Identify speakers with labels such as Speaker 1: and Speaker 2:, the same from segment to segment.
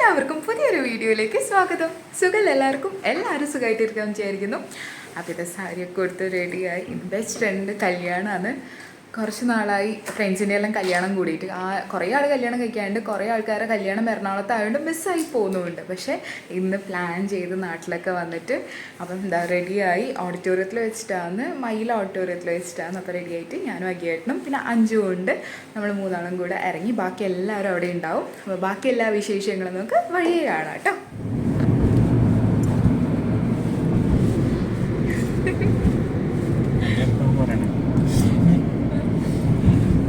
Speaker 1: എല്ലാവർക്കും പുതിയൊരു വീഡിയോയിലേക്ക് സ്വാഗതം. സുഖം എല്ലാവർക്കും? എല്ലാവരും സുഖമായിട്ടിരിക്കാൻ വിചാരിക്കുന്നു. അപ്പോൾ ഇത് സാരിയൊക്കെ കൊടുത്ത് റെഡിയായി ബെസ്റ്റ് ഫ്രണ്ട് കല്യാണമാണ് കുറച്ച് നാളായി ഫ്രണ്ട്സിന്റെ എല്ലാം കല്യാണം കൂടിയിട്ട്. ആ കുറേ ആൾ കല്യാണം കഴിക്കാണ്ട് കുറേ ആൾക്കാരെ കല്യാണം എറണാകുളത്തായതുകൊണ്ട് മിസ്സായി പോകുന്നുമുണ്ട്. പക്ഷേ ഇന്ന് പ്ലാൻ ചെയ്ത് നാട്ടിലൊക്കെ വന്നിട്ട് അപ്പം എന്താ റെഡിയായി ഓഡിറ്റോറിയത്തിൽ വെച്ചിട്ടാണ് മയിൽ ഓഡിറ്റോറിയത്തിൽ വെച്ചിട്ടാണ് അപ്പോൾ റെഡിയായിട്ട് ഞാനും അഗിയേട്ടനും പിന്നെ അഞ്ചും ഉണ്ട്. നമ്മൾ മൂന്നാളും കൂടെ ഇറങ്ങി ബാക്കി എല്ലാവരും അവിടെ ഉണ്ടാവും. അപ്പോൾ ബാക്കി എല്ലാ വിശേഷങ്ങളും നമുക്ക് വഴിയേ കാണാം കേട്ടോ.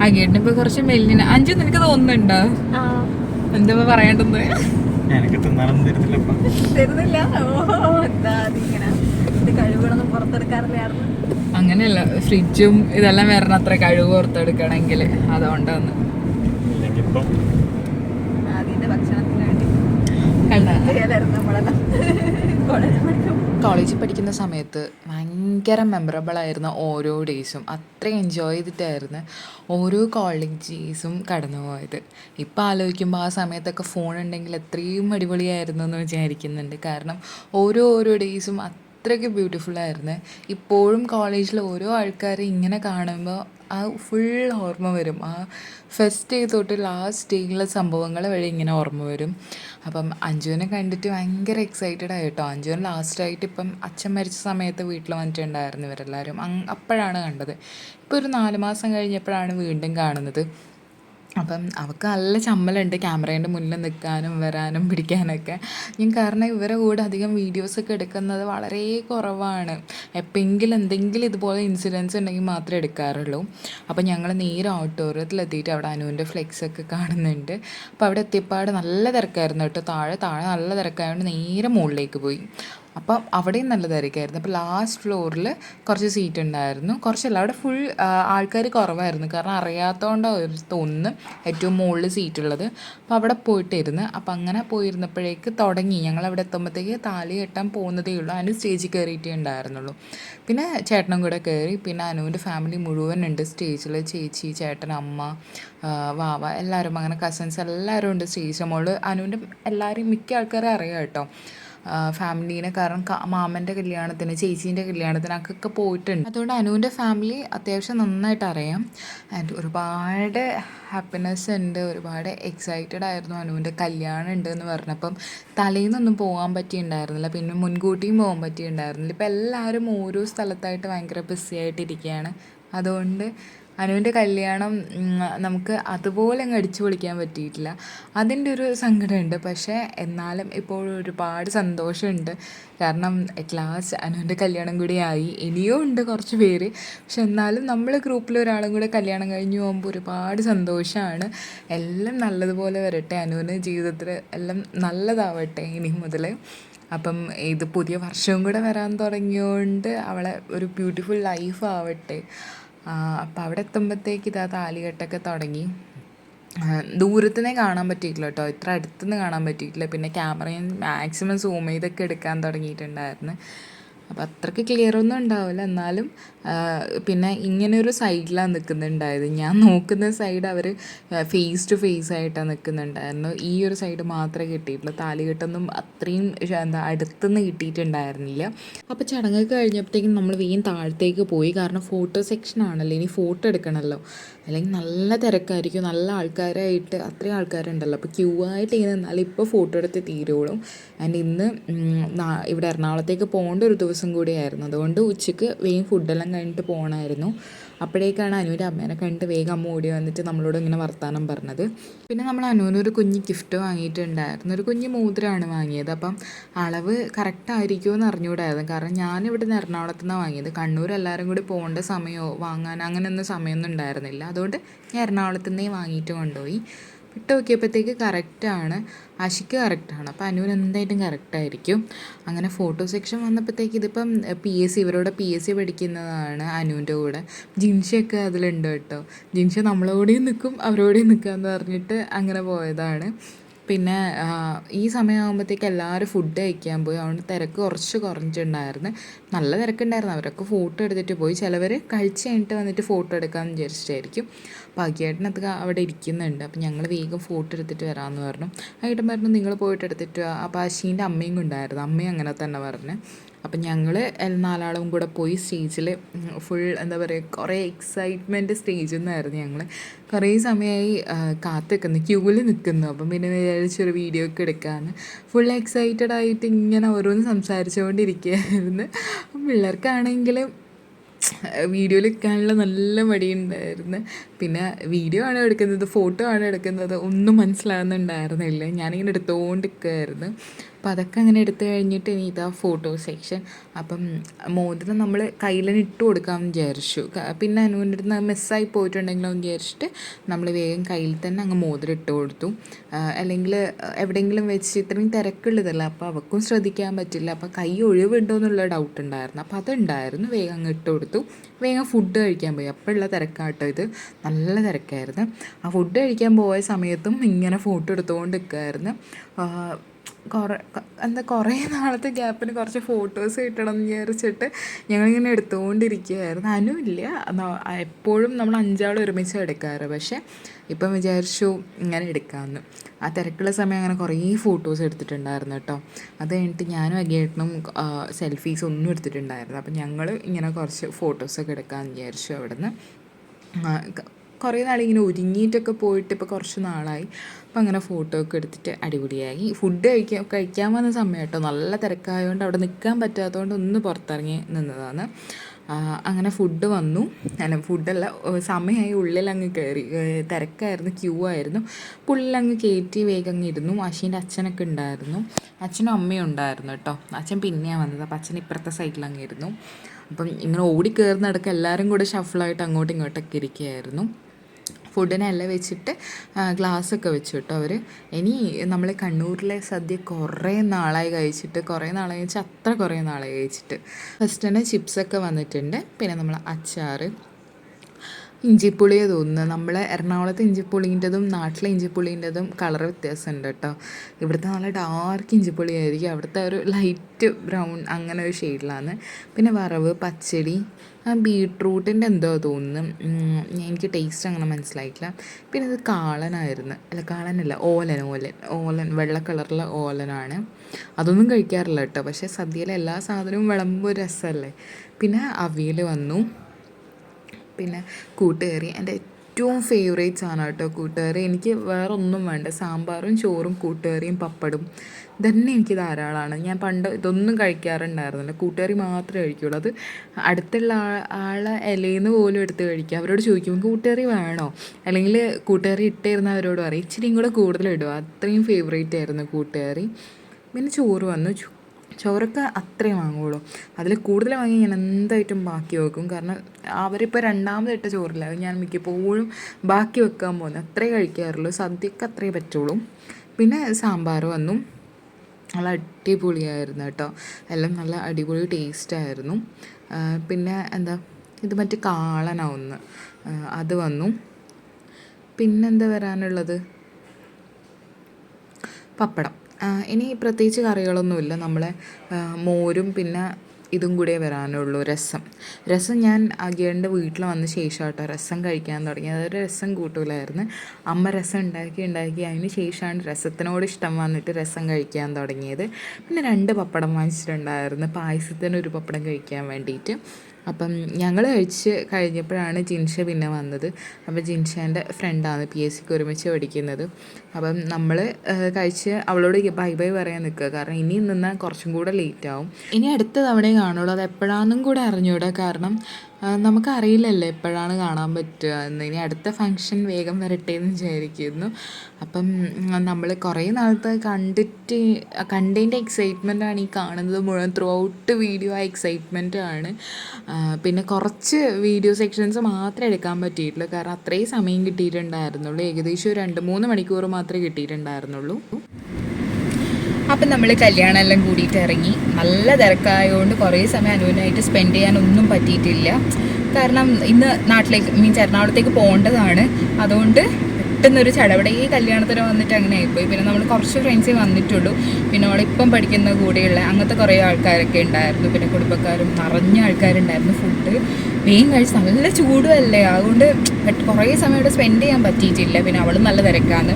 Speaker 1: അഗിയേട്ടന് ഇപ്പോൾ കുറച്ച് മെല്ലിന് അഞ്ചു നിനക്ക് തോന്നുന്നുണ്ടോ? എന്താ പറയേണ്ടത്
Speaker 2: എനിക്ക് തിന്നാനൊന്നും
Speaker 3: തരുന്നില്ല ഓ എന്താ അതിങ്ങനെ ഇത് കഴിവുകളൊന്നും പുറത്തെടുക്കാറില്ലായിരുന്നു
Speaker 1: അങ്ങനെയല്ല ഫ്രിഡ്ജും ഇതെല്ലാം വരണം അത്ര കഴിവ് പുറത്തെടുക്കണമെങ്കിൽ അതുകൊണ്ടാണ്
Speaker 2: ഇല്ലെങ്കിൽ
Speaker 3: ഭക്ഷണത്തിന് വേണ്ടി.
Speaker 1: കണ്ട?
Speaker 3: നമ്മളെല്ലാം?
Speaker 1: കോളേജിൽ പഠിക്കുന്ന സമയത്ത് ഭയങ്കര മെമ്മറബിൾ ആയിരുന്ന ഓരോ ഡേയ്സും അത്രയും എൻജോയ് ചെയ്തിട്ടായിരുന്നു ഓരോ കോളേജീസും കടന്നു പോയത്. ഇപ്പോൾ ആലോചിക്കുമ്പോൾ ആ സമയത്തൊക്കെ ഫോൺ ഉണ്ടെങ്കിൽ എത്രയും അടിപൊളിയായിരുന്നു എന്ന് വിചാരിക്കുന്നുണ്ട്. കാരണം ഓരോ ഓരോ ഡേയ്സും അത്രയ്ക്ക് ആയിരുന്നു. ഇപ്പോഴും കോളേജിൽ ഓരോ ആൾക്കാരെ ഇങ്ങനെ കാണുമ്പോൾ ആ ഫുൾ ഓർമ്മ വരും. ആ ഫസ്റ്റ് ഡേ തൊട്ട് ലാസ്റ്റ് ഡേയിലെ സംഭവങ്ങൾ വഴി ഇങ്ങനെ ഓർമ്മ വരും. അപ്പം അഞ്ജുവിനെ കണ്ടിട്ട് ഭയങ്കര എക്സൈറ്റഡ് ആയിട്ടോ. അഞ്ജുവിന് ലാസ്റ്റായിട്ട് ഇപ്പം അച്ഛൻ മരിച്ച സമയത്ത് വീട്ടിൽ വന്നിട്ടുണ്ടായിരുന്നു ഇവരെല്ലാവരും അപ്പോഴാണ് കണ്ടത്. ഇപ്പോൾ ഒരു നാല് മാസം കഴിഞ്ഞപ്പോഴാണ് വീണ്ടും കാണുന്നത്. അപ്പം അവൾക്ക് നല്ല ചമ്മലുണ്ട് ക്യാമറേന്റെ മുന്നിൽ നിൽക്കാനും വരാനും പിടിക്കാനൊക്കെ. ഞാൻ കാരണം ഇവരെ കൂടെ അധികം വീഡിയോസൊക്കെ എടുക്കുന്നത് വളരെ കുറവാണ്. എപ്പോഴെങ്കിലും എന്തെങ്കിലും ഇതുപോലെ ഇൻസിഡൻസ് ഉണ്ടെങ്കിൽ മാത്രമേ എടുക്കാറുള്ളൂ. അപ്പം ഞങ്ങൾ നേരെ ഓട്ടോറിയത്തിലെത്തിയിട്ട് അവിടെ അനുവിന്റെ ഫ്ലെക്സ് ഒക്കെ കാണുന്നുണ്ട്. അപ്പോൾ അവിടെ എത്തിയപ്പാട് നല്ല തിരക്കായിരുന്നു കേട്ടോ. താഴെ താഴെ നല്ല തിരക്കായതുകൊണ്ട് നേരെ മുകളിലേക്ക് പോയി. അപ്പം അവിടെയും നല്ല തിരക്കായിരുന്നു അപ്പോൾ ലാസ്റ്റ് ഫ്ലോറിൽ കുറച്ച് സീറ്റ് ഉണ്ടായിരുന്നു. കുറച്ചല്ല അവിടെ ഫുൾ ആൾക്കാർ കുറവായിരുന്നു. കാരണം അറിയാത്തതുകൊണ്ടാണ് ഒരു തോന്നുന്നു ഏറ്റവും മുകളിൽ സീറ്റുള്ളത് അപ്പോൾ അവിടെ പോയിട്ടിരുന്ന് അപ്പോൾ അങ്ങനെ പോയിരുന്നപ്പോഴേക്ക് തുടങ്ങി. ഞങ്ങൾ അവിടെ എത്തുമ്പോഴത്തേക്ക് താലി കെട്ടാൻ പോകുന്നതേ ഉള്ളൂ. അനു സ്റ്റേജിൽ കയറിയിട്ടേ ഉണ്ടായിരുന്നുള്ളൂ. പിന്നെ ചേട്ടനും കൂടെ കയറി. പിന്നെ അനുവിന്റെ ഫാമിലി മുഴുവൻ ഉണ്ട് സ്റ്റേജിൽ ചേച്ചി ചേട്ടൻ അമ്മ വാവ എല്ലാവരും അങ്ങനെ കസിൻസ് എല്ലാവരും ഉണ്ട് സ്റ്റേജ് മുകളിൽ അനുവിന്റെ എല്ലാവരെയും മിക്ക ആൾക്കാരെ അറിയാം കേട്ടോ. ഫാമിലീനെ കാരണം മാമന്റെ കല്യാണത്തിന് ചേച്ചീന്റെ കല്യാണത്തിന് അക്കൊക്കെ പോയിട്ടുണ്ട്. അതുകൊണ്ട് അനുവിന്റെ ഫാമിലി അത്യാവശ്യം നന്നായിട്ട് അറിയാം. ആൻഡ് ഒരുപാട് ഹാപ്പിനെസ് ഉണ്ട് ഒരുപാട് എക്സൈറ്റഡ് ആയിരുന്നു അനുവിന്റെ കല്യാണം ഉണ്ട് എന്ന് പറഞ്ഞപ്പം. തലേന്നൊന്നും പോകാൻ പറ്റിയിട്ടുണ്ടായിരുന്നില്ല പിന്നെ മുൻകൂട്ടിയും പോകാൻ പറ്റിയിട്ടുണ്ടായിരുന്നില്ല ഇപ്പം എല്ലാവരും ഓരോ സ്ഥലത്തായിട്ട് ഭയങ്കര ബിസി ആയിട്ടിരിക്കുകയാണ്. അതുകൊണ്ട് അനുവിന്റെ കല്യാണം നമുക്ക് അതുപോലെ അങ്ങ് അടിച്ചു പൊളിക്കാൻ പറ്റിയിട്ടില്ല. അതിന്റെ ഒരു സങ്കടമുണ്ട്. പക്ഷേ എന്നാലും ഇപ്പോഴും ഒരുപാട് സന്തോഷമുണ്ട്. കാരണം അറ്റ് ലാസ്റ്റ് അനുവിന്റെ കല്യാണം കൂടി ആയി. ഇനിയും ഉണ്ട് കുറച്ച് പേര്. പക്ഷെ എന്നാലും നമ്മൾ ഗ്രൂപ്പിൽ ഒരാളും കൂടെ കല്യാണം കഴിഞ്ഞു പോകുമ്പോൾ ഒരുപാട് സന്തോഷമാണ് എല്ലാം നല്ലതുപോലെ വരട്ടെ. അനുവിന് ജീവിതത്തിൽ എല്ലാം നല്ലതാവട്ടെ ഇനി മുതൽ അപ്പം ഇത് പുതിയ വർഷവും കൂടെ വരാൻ തുടങ്ങിയോണ്ട് അവളെ ഒരു ബ്യൂട്ടിഫുൾ ലൈഫ് ആവട്ടെ. അപ്പം അവിടെ എത്തുമ്പോഴത്തേക്ക് ഇതാ താലികെട്ടൊക്കെ തുടങ്ങി. ദൂരത്തുനിന്നേ കാണാൻ പറ്റിയിട്ടില്ല കേട്ടോ. ഇത്ര അടുത്തുനിന്ന് കാണാൻ പറ്റിയിട്ടില്ല. പിന്നെ ക്യാമറയും മാക്സിമം സൂം ചെയ്തൊക്കെ എടുക്കാൻ തുടങ്ങിയിട്ടുണ്ടായിരുന്നു. അപ്പോൾ അത്രയ്ക്ക് ക്ലിയർ ഒന്നും ഉണ്ടാവില്ല. എന്നാലും പിന്നെ ഇങ്ങനെ ഒരു സൈഡിലാണ് നിൽക്കുന്നുണ്ടായത് ഞാൻ നോക്കുന്ന സൈഡ് അവർ ഫേസ് ടു ഫേസ് ആയിട്ടാണ് നിൽക്കുന്നുണ്ടായിരുന്നു ഈ ഒരു സൈഡ് മാത്രമേ കിട്ടിയിട്ടുള്ളൂ. താലികെട്ടൊന്നും അത്രയും എന്താ അടുത്തുനിന്ന് കിട്ടിയിട്ടുണ്ടായിരുന്നില്ല. അപ്പോൾ ചടങ്ങൊക്കെ കഴിഞ്ഞപ്പോഴത്തേക്കും നമ്മൾ വീണ്ടും താഴത്തേക്ക് പോയി. കാരണം ഫോട്ടോ സെക്ഷൻ ആണല്ലോ. ഇനി ഫോട്ടോ എടുക്കണമല്ലോ അല്ലെങ്കിൽ നല്ല തിരക്കായിരിക്കും. നല്ല ആൾക്കാരായിട്ട് അത്രയും ആൾക്കാരുണ്ടല്ലോ. അപ്പോൾ ക്യൂ ആയിട്ട് ഇങ്ങനെ നിന്നാൽ ഇപ്പോൾ ഫോട്ടോ എടുത്ത് തീരുള്ളൂ. ആൻഡ് ഇന്ന് ഇവിടെ എറണാകുളത്തേക്ക് പോകേണ്ട ഒരു ദിവസം കൂടിയായിരുന്നു. അതുകൊണ്ട് ഉച്ചയ്ക്ക് വേഗം ഫുഡെല്ലാം കഴിഞ്ഞിട്ട് പോകണമായിരുന്നു അപ്പോഴേക്കാണ് അനുവിന്റെ അമ്മേനെ കണ്ടിട്ട് വേഗം അമ്മ ഓടി വന്നിട്ട് നമ്മളോട് ഇങ്ങനെ വർത്തമാനം പറഞ്ഞത്. പിന്നെ നമ്മൾ അനുവിനൊരു കുഞ്ഞ് ഗിഫ്റ്റ് വാങ്ങിയിട്ടുണ്ടായിരുന്നു. ഒരു കുഞ്ഞ് മോതിരമാണ് വാങ്ങിയത്. അപ്പം അളവ് കറക്റ്റ് ആയിരിക്കുമോ എന്ന് അറിഞ്ഞുകൂടായിരുന്നു. കാരണം ഞാനിവിടെ നിന്ന് എറണാകുളത്ത് നിന്നാണ് വാങ്ങിയത്. കണ്ണൂർ എല്ലാവരും കൂടി പോകേണ്ട സമയമോ വാങ്ങാൻ അങ്ങനെയൊന്നും സമയമൊന്നും ഉണ്ടായിരുന്നില്ല. അതുകൊണ്ട് ഞാൻ എറണാകുളത്ത് നിന്നേ വാങ്ങിയിട്ട് കൊണ്ടുപോയി. ഇട്ട് നോക്കിയപ്പോഴത്തേക്ക് കറക്റ്റാണ്. ആശിക്ക് കറക്റ്റാണ്. അപ്പോൾ അനുവിന് എന്തായിട്ടും കറക്റ്റായിരിക്കും. അങ്ങനെ ഫോട്ടോ സെക്ഷൻ വന്നപ്പോഴത്തേക്ക് ഇതിപ്പം പി എസ് സി ഇവരോട് പി എസ് സി പഠിക്കുന്നതാണ് അനുവിന്റെ കൂടെ. ജിൻഷയൊക്കെ അതിലുണ്ട് കേട്ടോ. ജിൻഷ നമ്മളോടെയും നിൽക്കും അവരോടെയും നിൽക്കാമെന്ന് പറഞ്ഞിട്ട് അങ്ങനെ പോയതാണ്. പിന്നെ ആ, ഈ സമയമാകുമ്പോഴത്തേക്ക് എല്ലാവരും ഫുഡ് കഴിക്കാൻ പോയി. അതുകൊണ്ട് തിരക്ക് കുറച്ച് കുറഞ്ഞിട്ടുണ്ടായിരുന്നു. നല്ല തിരക്കുണ്ടായിരുന്നു. അവരൊക്കെ ഫോട്ടോ എടുത്തിട്ട് പോയി. ചിലവർ കഴിച്ച് കഴിഞ്ഞിട്ട് വന്നിട്ട് ഫോട്ടോ എടുക്കാമെന്ന് വിചാരിച്ചിട്ടായിരിക്കും. ഭാഗ്യേട്ടനത് അവിടെ ഇരിക്കുന്നുണ്ട്. അപ്പം ഞങ്ങൾ വേഗം ഫോട്ടോ എടുത്തിട്ട് വരാമെന്ന് പറഞ്ഞു. ആ ഏട്ടൻ പറഞ്ഞു നിങ്ങൾ പോയിട്ട് എടുത്തിട്ട് അപ്പോൾ അശീന്റെ അമ്മയും ഉണ്ടായിരുന്നു. അമ്മയും അങ്ങനെ തന്നെ പറഞ്ഞു. അപ്പം ഞങ്ങൾ നാലാളും കൂടെ പോയി സ്റ്റേജിൽ ഫുൾ എന്താ പറയുക കുറേ എക്സൈറ്റ്മെന്റ് സ്റ്റേജിൽ നിന്നായിരുന്നു ഞങ്ങൾ കുറേ സമയമായി കാത്തു നിൽക്കുന്നു ക്യൂവിൽ നിൽക്കുന്നു അപ്പം പിന്നെ വിചാരിച്ചൊരു വീഡിയോ ഒക്കെ എടുക്കാമെന്ന് ഫുൾ എക്സൈറ്റഡ് ആയിട്ട് ഇങ്ങനെ ഓരോന്ന് സംസാരിച്ചുകൊണ്ടിരിക്കുകയായിരുന്നു പിള്ളേർക്കാണെങ്കിൽ വീഡിയോയിൽ എടുക്കാനുള്ള നല്ല മടിയുണ്ടായിരുന്നു. പിന്നെ വീഡിയോ ആണ് എടുക്കുന്നത് ഫോട്ടോ ആണ് എടുക്കുന്നത് ഒന്നും മനസ്സിലാകുന്നുണ്ടായിരുന്നില്ല ഞാനിങ്ങനെ എടുത്തുകൊണ്ട് നിൽക്കുമായിരുന്നു അപ്പം അതൊക്കെ അങ്ങനെ എടുത്തു കഴിഞ്ഞിട്ട് ഇനി ഇതാ ഫോട്ടോ സെക്ഷൻ അപ്പം മോതിരം നമ്മൾ കയ്യിൽ ഇട്ട് കൊടുക്കാമെന്ന് വിചാരിച്ചു. പിന്നെ അനുവിന്റെ അടുത്ത് മിസ്സായി പോയിട്ടുണ്ടെങ്കിലോ വിചാരിച്ചിട്ട് നമ്മൾ വേഗം കയ്യിൽ തന്നെ അങ്ങ് മോതിരം ഇട്ട് കൊടുത്തു. അല്ലെങ്കിൽ എവിടെയെങ്കിലും വെച്ച് ഇത്രയും തിരക്കുള്ളതല്ല. അപ്പോൾ അവൾക്കും ശ്രദ്ധിക്കാൻ പറ്റില്ല. അപ്പോൾ കൈ ഒഴിവുണ്ടോ എന്നുള്ള ഡൗട്ട് ഉണ്ടായിരുന്നു. അപ്പോൾ അതുണ്ടായിരുന്നു. വേഗം അങ്ങ് ഇട്ട് കൊടുത്തു. വേഗം ഫുഡ് കഴിക്കാൻ പോയി. അപ്പോഴുള്ള തിരക്കാട്ടോ ഇത്. നല്ല തിരക്കായിരുന്നു. ആ ഫുഡ് കഴിക്കാൻ പോയ സമയത്തും ഇങ്ങനെ ഫോട്ടോ എടുത്തുകൊണ്ട് നിൽക്കുമായിരുന്നു കുറേ എന്താ കുറേ നാളത്തെ ഗ്യാപ്പിന് കുറച്ച് ഫോട്ടോസ് കിട്ടണം എന്ന് വിചാരിച്ചിട്ട് ഞങ്ങളിങ്ങനെ എടുത്തുകൊണ്ടിരിക്കുകയായിരുന്നു അനുമില്ല എപ്പോഴും നമ്മൾ അഞ്ചാൾ ഒരുമിച്ച് എടുക്കാറ്. പക്ഷേ ഇപ്പം വിചാരിച്ചു ഇങ്ങനെ എടുക്കാമെന്ന് ആ തിരക്കുള്ള സമയം അങ്ങനെ കുറേ ഫോട്ടോസ് എടുത്തിട്ടുണ്ടായിരുന്നു കേട്ടോ. അത് കഴിഞ്ഞിട്ട് ഞാനും അഗേട്ടനും സെൽഫീസ് ഒന്നും എടുത്തിട്ടുണ്ടായിരുന്നു അപ്പം ഞങ്ങൾ ഇങ്ങനെ കുറച്ച് ഫോട്ടോസൊക്കെ എടുക്കാമെന്ന് വിചാരിച്ചു അവിടെ നിന്ന് കുറേ നാളിങ്ങനെ ഒരുങ്ങിയിട്ടൊക്കെ പോയിട്ട് ഇപ്പോൾ കുറച്ച് നാളായി. അപ്പം അങ്ങനെ ഫോട്ടോ ഒക്കെ എടുത്തിട്ട് അടിപൊളിയായി. ഫുഡ് കഴിക്കാൻ കഴിക്കാൻ വന്ന സമയം കേട്ടോ. നല്ല തിരക്കായതുകൊണ്ട് അവിടെ നിൽക്കാൻ പറ്റാത്തതുകൊണ്ട് ഒന്ന് പുറത്തിറങ്ങി നിന്നതാണ്. അങ്ങനെ ഫുഡ് വന്നു. അല്ല ഫുഡല്ല സമയമായി ഉള്ളിലങ്ങ് കയറി ഏഹ് തിരക്കായിരുന്നു ക്യൂ ആയിരുന്നു. പുള്ളിലങ്ങ് കയറ്റി വേഗം അങ്ങ് ഇരുന്നു. അശ്വിന്റെ അച്ഛനൊക്കെ ഉണ്ടായിരുന്നു. അച്ഛനും അമ്മയും ഉണ്ടായിരുന്നു കേട്ടോ. അച്ഛൻ പിന്നെയാണ് വന്നത്. അപ്പം അച്ഛൻ ഇപ്പുറത്തെ സൈഡിൽ അങ്ങ് ഇരുന്നു. അപ്പം ഇങ്ങനെ ഓടി കയറുന്നിടക്ക് എല്ലാവരും കൂടെ ഷഫിളായിട്ട് അങ്ങോട്ടും ഇങ്ങോട്ടൊക്കെ ഇരിക്കുകയായിരുന്നു. ഫുഡിനെല്ലാം വെച്ചിട്ട് ഗ്ലാസ്സൊക്കെ വെച്ചു കേട്ടോ അവർ ഇനി നമ്മൾ കണ്ണൂരിലെ സദ്യ കുറേ നാളായി കഴിച്ചിട്ട് കുറേ നാളായി കഴിച്ചാൽ അത്ര കുറേ നാളായി കഴിച്ചിട്ട്. ഫസ്റ്റ് തന്നെ ചിപ്സൊക്കെ വന്നിട്ടുണ്ട്. പിന്നെ നമ്മൾ അച്ചാർ ഇഞ്ചിപ്പുളിയെ തോന്നുന്നത് നമ്മളെ എറണാകുളത്തെ ഇഞ്ചിപ്പുളീന്റെതും നാട്ടിലെ ഇഞ്ചിപ്പുളീന്റെതും കളർ വ്യത്യാസമുണ്ട് കേട്ടോ. ഇവിടുത്തെ നല്ല ഡാർക്ക് ഇഞ്ചിപ്പുളി ആയിരിക്കും അവിടുത്തെ ഒരു ലൈറ്റ് ബ്രൗൺ അങ്ങനെ ഒരു ഷെയ്ഡിലാണ് പിന്നെ വറവ് പച്ചടി ആ ബീട്രൂട്ടിന്റെ എന്തോ തോന്നുന്നു. എനിക്ക് ടേസ്റ്റ് അങ്ങനെ മനസ്സിലായിട്ടില്ല. പിന്നെ അത് കാളനായിരുന്നു. അല്ല കാളനല്ല ഓലൻ ഓലൻ ഓലൻ വെള്ള കളറിലെ ഓലനാണ്. അതൊന്നും കഴിക്കാറില്ല കേട്ടോ. പക്ഷേ സദ്യയിലെ എല്ലാ സാധനവും വിളമ്പ് രസമല്ലേ? പിന്നെ അവിയൽ വന്നു. പിന്നെ കൂട്ടുകറി. എന്റെ ഏറ്റവും ഫേവറേറ്റ്സ് ആണ് കേട്ടോ കൂട്ടുകറി. എനിക്ക് വേറെ ഒന്നും വേണ്ട. സാമ്പാറും ചോറും കൂട്ടുകറിയും പപ്പടും. ഇതന്നെ എനിക്ക് ധാരാളമാണ് ഞാൻ പണ്ട് ഇതൊന്നും കഴിക്കാറുണ്ടായിരുന്നില്ല. കൂട്ടുകറി മാത്രമേ കഴിക്കുള്ളൂ. അത് അടുത്തുള്ള ആളെ ഇലയിൽ നിന്ന് പോലും എടുത്ത് കഴിക്കുക അവരോട് ചോദിക്കും കൂട്ടുകറി വേണോ? അല്ലെങ്കിൽ കൂട്ടുകറി ഇട്ടിരുന്ന അവരോട് പറയും ഇച്ചിരിയും കൂടെ കൂടുതൽ ഇടുക. അത്രയും ഫേവറേറ്റ് ആയിരുന്നു കൂട്ടുകറി. പിന്നെ ചോറ് വന്നു. ചോറൊക്കെ അത്രയും വാങ്ങുള്ളൂ. അതിൽ കൂടുതൽ വാങ്ങി ഞാൻ എന്തായിട്ടും ബാക്കി വെക്കും. കാരണം അവരിപ്പോൾ രണ്ടാമത് ഇട്ട ചോറില്ല ഞാൻ മിക്കപ്പോഴും ബാക്കി വെക്കാൻ പോകുന്നത് അത്രേ കഴിക്കാറുള്ളൂ. സദ്യക്ക് അത്രേ പറ്റുള്ളൂ. പിന്നെ സാമ്പാർ വന്നു. നല്ല അടിപൊളിയായിരുന്നു കേട്ടോ. എല്ലാം നല്ല അടിപൊളി ടേസ്റ്റായിരുന്നു പിന്നെ എന്താ ഇത് മറ്റേ കാളനാവുന്നു അത് വന്നു. പിന്നെന്താ വരാനുള്ളത്? പപ്പടം. ഇനി പ്രത്യേകിച്ച് കറികളൊന്നുമില്ല. നമ്മളെ മോരും പിന്നെ ഇതും കൂടെ വരാനുള്ളൂ. രസം. രസം ഞാൻ അഗിയന്റെ വീട്ടിൽ വന്ന ശേഷം കേട്ടോ രസം കഴിക്കാൻ തുടങ്ങി. അതൊരു രസം കൂട്ടൂലായിരുന്നു. അമ്മ രസം ഉണ്ടാക്കി ഉണ്ടാക്കി. അതിന് ശേഷമാണ് രസത്തിനോട് ഇഷ്ടം വന്നിട്ട് രസം കഴിക്കാൻ തുടങ്ങിയത്. പിന്നെ രണ്ട് പപ്പടം വാങ്ങിച്ചിട്ടുണ്ടായിരുന്നു. പായസത്തിന് ഒരു പപ്പടം കഴിക്കാൻ വേണ്ടിയിട്ട്. അപ്പം ഞങ്ങൾ കഴിച്ച് കഴിഞ്ഞപ്പോഴാണ് ജിൻഷ പിന്നെ വന്നത്. അപ്പം ജിൻഷേന്റെ ഫ്രണ്ടാണ് പി എസ് സിക്ക് ഒരുമിച്ച് പഠിക്കുന്നത്. അപ്പം നമ്മൾ കഴിച്ച് അവളോട് ബൈ ബൈ പറയാൻ നിൽക്കുക. കാരണം ഇനി നിന്നാൽ കുറച്ചും കൂടെ ലേറ്റ് ആവും ഇനി അടുത്ത തവണയേ കാണുള്ളൂ. അത് എപ്പോഴാണെന്നും കൂടെ അറിഞ്ഞൂടാ. കാരണം നമുക്കറിയില്ലല്ലോ എപ്പോഴാണ് കാണാൻ പറ്റുക. എന്ന് ഇനി അടുത്ത ഫങ്ഷൻ വേഗം വരട്ടെ എന്ന് വിചാരിക്കുന്നു. അപ്പം നമ്മൾ കുറേ നാളത്തെ കണ്ടിട്ട് കണ്ടതിന്റെ എക്സൈറ്റ്മെന്റാണ് ഈ കാണുന്നത് മുഴുവൻ. ത്രൂ ഔട്ട് വീഡിയോ ആ എക്സൈറ്റ്മെന്റാണ് പിന്നെ കുറച്ച് വീഡിയോ സെക്ഷൻസ് മാത്രമേ എടുക്കാൻ പറ്റിയിട്ടുള്ളൂ. കാരണം അത്രയും സമയം കിട്ടിയിട്ടുണ്ടായിരുന്നുള്ളൂ. ഏകദേശം രണ്ട് മൂന്ന് മണിക്കൂർ മാത്രമേ കിട്ടിയിട്ടുണ്ടായിരുന്നുള്ളൂ. അപ്പം നമ്മൾ കല്യാണം എല്ലാം കൂടിയിട്ട് ഇറങ്ങി. നല്ല തിരക്കായതുകൊണ്ട് കുറേ സമയം അനുവിനായിട്ട് സ്പെൻഡ് ചെയ്യാനൊന്നും പറ്റിയിട്ടില്ല. കാരണം ഇന്ന് നാട്ടിലേക്ക് മീൻസ് എറണാകുളത്തേക്ക് പോകേണ്ടതാണ്. അതുകൊണ്ട് പെട്ടെന്നൊരു ചടവിടെ ഈ കല്യാണത്തിന് വന്നിട്ട് അങ്ങനെ ആയിപ്പോയി. പിന്നെ നമ്മൾ കുറച്ച് ഫ്രണ്ട്സേ വന്നിട്ടുള്ളൂ. പിന്നെ അവളിപ്പം പഠിക്കുന്ന കൂടെയുള്ള അങ്ങനത്തെ കുറേ ആൾക്കാരൊക്കെ ഉണ്ടായിരുന്നു. പിന്നെ കുടുംബക്കാരും നിറഞ്ഞ ആൾക്കാരുണ്ടായിരുന്നു ഫുഡ് വേഗം കഴിച്ച് നല്ല ചൂടുമല്ലേ അതുകൊണ്ട് കുറേ സമയം ഇവിടെ സ്പെൻഡ് ചെയ്യാൻ പറ്റിയിട്ടില്ല. പിന്നെ അവളും നല്ല തിരക്കാണ്.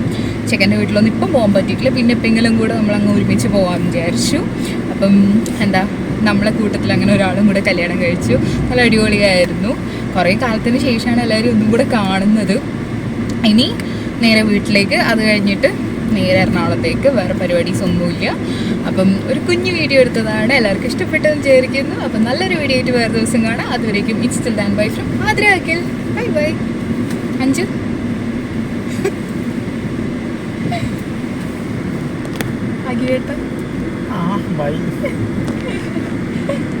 Speaker 1: ചെക്കന്റെ വീട്ടിലൊന്നും ഇപ്പം പോകാൻ പറ്റിയിട്ടില്ല. പിന്നെ എപ്പെങ്കിലും കൂടെ നമ്മൾ നമ്മളങ്ങ് ഒരുമിച്ച് പോകാൻ വിചാരിച്ചു. അപ്പം എന്താ നമ്മളെ കൂട്ടത്തിൽ അങ്ങനെ ഒരാളും കൂടെ കല്യാണം കഴിച്ചു. നല്ല അടിപൊളിയായിരുന്നു. കുറേ കാലത്തിന് ശേഷമാണ് എല്ലാവരും ഒന്നും കൂടെ കാണുന്നത്. ഇനി നേരെ വീട്ടിലേക്ക് അത് കഴിഞ്ഞിട്ട് നേരെ എറണാകുളത്തേക്ക് വേറെ പരിപാടീസ് ഒന്നുമില്ല അപ്പം ഒരു കുഞ്ഞു വീഡിയോ എടുത്തതാണ്. എല്ലാവർക്കും ഇഷ്ടപ്പെട്ടെന്ന് വിചാരിക്കുന്നു. അപ്പം നല്ലൊരു വീഡിയോ ആയിട്ട് വേറെ ദിവസം കാണാം. അതുവരേക്കും it's still than bye from ആദ്രാക്കൽ bye bye അഞ്ചു അഖിലേട്ടൻ.
Speaker 2: ആ ബൈ